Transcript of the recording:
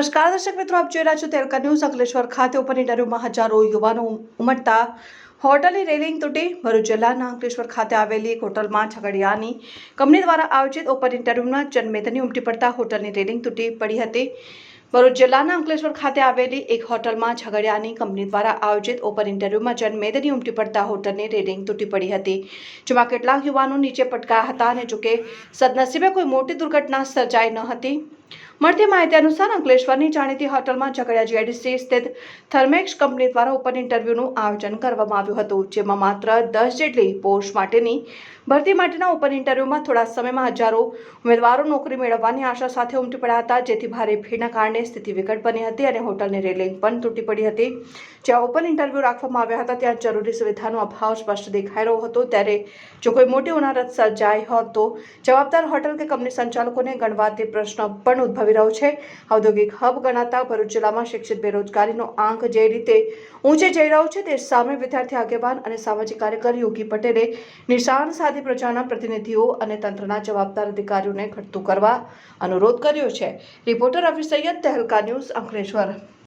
નમસ્કાર, દર્શક મિત્રો, આપ જોઈ રહ્યા છો તેલકા ન્યૂઝ અંકલેશ્વર ખાતે ઇન્ટરવ્યુમાં હજારો યુવાનો ઉમટતા હોટલની રેલિંગ તૂટી. ભરૂચ જિલ્લાના અંકલેશ્વર ખાતે આવેલી એક હોટલમાં છગડિયાની કંપની દ્વારા આયોજિત ઓપન ઇન્ટરવ્યુમાં જનમેદની ઉમટી પડતા હોટલની રેલિંગ તૂટી પડી હતી. ભરૂચ જિલ્લાના અંકલેશ્વર ખાતે આવેલી એક હોટલમાં છગડિયાની કંપની દ્વારા આયોજિત ઓપન ઇન્ટરવ્યુમાં જનમેદની ઉમટી પડતા હોટલની રેલિંગ તૂટી પડી હતી. જેમાં કેટલાક યુવાનો નીચે પટકાયા હતા અને જોકે સદનસીબે કોઈ મોટી દુર્ઘટના સર્જાઈ ન હતી. મળતી માહિતી અનુસાર અંકલેશ્વરની જાણીતી હોટલમાં ઝઘડિયા જીઆઈડીસી સ્થિત થર્મેક્સ કંપની દ્વારા ઓપન ઇન્ટરવ્યૂનું આયોજન કરવામાં આવ્યું હતું, જેમાં માત્ર દસ જેટલી પોસ્ટ માટેની ભરતી માટેના ઓપન ઇન્ટરવ્યૂમાં થોડા સમયમાં હજારો ઉમેદવારો નોકરી મેળવવાની આશા સાથે ઉમટી પડ્યા હતા, જેથી ભારે ભીડના કારણે સ્થિતિ વિકટ બની હતી અને હોટલની રેલિંગ પણ તૂટી પડી હતી. જ્યાં ઓપન ઇન્ટરવ્યૂ રાખવામાં આવ્યા હતા, ત્યાં જરૂરી સુવિધાનો અભાવ સ્પષ્ટ દેખાઈ રહ્યો હતો. ત્યારે જો કોઈ મોટી ઉનારત સર્જાઈ હોત તો જવાબદાર હોટલ કે કંપની સંચાલકોને ગણવા તે પ્રશ્ન પણ ઉદ્ભવી રહ્યો છે. ઔદ્યોગિક હબ ગણાતા ભરૂચ જિલ્લામાં શિક્ષિત બેરોજગારીનો આંક જે રીતે ઊંચે જઈ રહ્યો છે તે સામે વિદ્યાર્થી આગેવાન અને સામાજિક કાર્યકર યોગી પટેલે નિશાન સાધી પ્રજાના પ્રતિનિધિઓ અને તંત્રના જવાબદાર અધિકારીઓને ઘટતું કરવા અનુરોધ કર્યો છે. Reporter Ravi Saiyed, Tehelka news Ankleshwar.